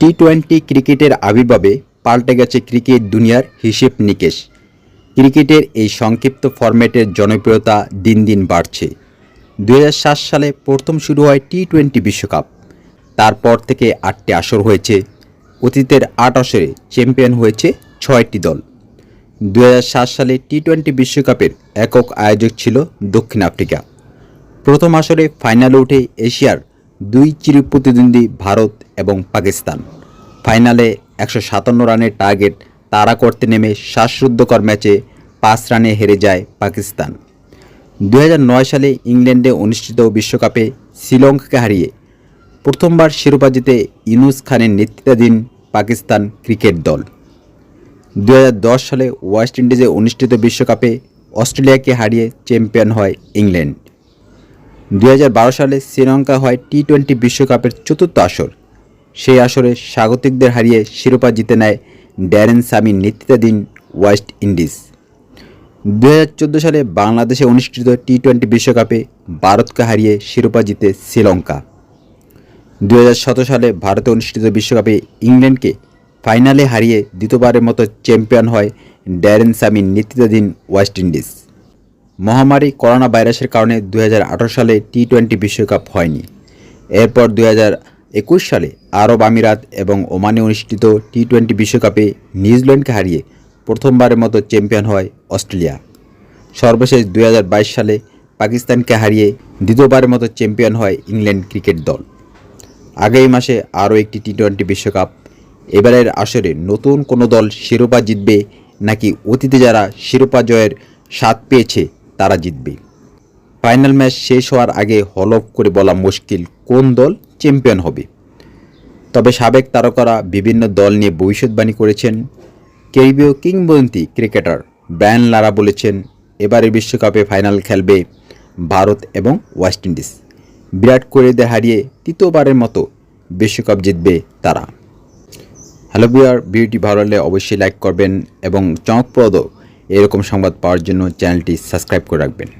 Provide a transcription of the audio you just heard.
T twenty ক্রিকেটের আবির্ভাবে পাল্টে গেছে ক্রিকেট দুনিয়ার হিসেব নিকেশ। ক্রিকেটের এই সংক্ষিপ্ত ফরম্যাটের জনপ্রিয়তা দিন দিন বাড়ছে। দু হাজার সাত সালে প্রথম শুরু হয় টি টোয়েন্টি বিশ্বকাপ। তারপর থেকে আটটি আসর হয়েছে। অতীতের আট আসরে চ্যাম্পিয়ন হয়েছে ছয়টি দল। দু হাজার সাত সালে টি টোয়েন্টি বিশ্বকাপের একক আয়োজক ছিল দক্ষিণ আফ্রিকা। প্রথম আসরে ফাইনালে উঠে এশিয়ার দুই চির প্রতিদ্বন্দ্বী ভারত এবং পাকিস্তান। ফাইনালে একশো সাতান্ন রানের টার্গেট তাড়া করতে নেমে শ্বাসরুদ্ধকর ম্যাচে পাঁচ রানে হেরে যায় পাকিস্তান। দু হাজার নয় সালে ইংল্যান্ডে অনুষ্ঠিত বিশ্বকাপে শ্রীলঙ্কাকে হারিয়ে প্রথমবার শিরোপা জিতে ইনুস খানের নেতৃত্বাধীন পাকিস্তান ক্রিকেট দল। দু হাজার দশ সালে ওয়েস্ট ইন্ডিজে অনুষ্ঠিত বিশ্বকাপে অস্ট্রেলিয়াকে হারিয়ে চ্যাম্পিয়ন হয় ইংল্যান্ড। দু হাজার বারো সালে শ্রীলঙ্কা হয় টি টোয়েন্টি বিশ্বকাপের চতুর্থ আসর। সেই আসরে স্বাগতিকদের হারিয়ে শিরোপা জিতে নেয় ড্যারেন সামির নেতৃত্বাধীন ওয়েস্ট ইন্ডিজ। দু হাজার চোদ্দ সালে বাংলাদেশে অনুষ্ঠিত টি টোয়েন্টি বিশ্বকাপে ভারতকে হারিয়ে শিরোপা জিতে শ্রীলঙ্কা। দু হাজার সতেরো সালে ভারতে অনুষ্ঠিত বিশ্বকাপে ইংল্যান্ডকে ফাইনালে হারিয়ে দ্বিতীয়বারের মতো চ্যাম্পিয়ন হয় ড্যারেন সামির নেতৃত্বাধীন ওয়েস্ট ইন্ডিজ। মহামারী করোনা ভাইরাসের কারণে দু হাজার আঠেরো সালে টি টোয়েন্টি বিশ্বকাপ হয়নি। এরপর দু একুশ সালে আরব আমিরাত এবং ওমানে অনুষ্ঠিত টি টোয়েন্টি বিশ্বকাপে নিউজিল্যান্ডকে হারিয়ে প্রথমবারের মতো চ্যাম্পিয়ন হয় অস্ট্রেলিয়া। সর্বশেষ দু হাজার বাইশ সালে পাকিস্তানকে হারিয়ে দ্বিতীয়বারের মতো চ্যাম্পিয়ন হয় ইংল্যান্ড ক্রিকেট দল। আগামী মাসে আরও একটি টি টোয়েন্টি বিশ্বকাপ। এবারের আসরে নতুন কোনো দল শিরোপা জিতবে নাকি অতীতে যারা শিরোপা জয়ের স্বাদ পেয়েছে তারা জিতবে। ফাইনাল ম্যাচ শেষ হওয়ার আগে হলফ করে বলা মুশকিল কোন দল চ্যাম্পিয়ন হবে। তবে সাবেক তারকারা বিভিন্ন দল নিয়ে ভবিষ্যৎবাণী করেছেন। ক্যারিবীয় কিংবদন্তি ক্রিকেটার ব্রায়ান লারা বলেছেন, এবারের বিশ্বকাপে ফাইনাল খেলবে ভারত এবং ওয়েস্ট ইন্ডিজ। বিরাট কোহলিদের হারিয়ে তৃতীয়বারের মতো বিশ্বকাপ জিতবে তারা। হ্যালো বিয়ার ভিডিওটি ভালো লাগলে অবশ্যই লাইক করবেন এবং চমকপ্রদ এরকম সংবাদ পাওয়ার জন্য চ্যানেলটি সাবস্ক্রাইব করে রাখবেন।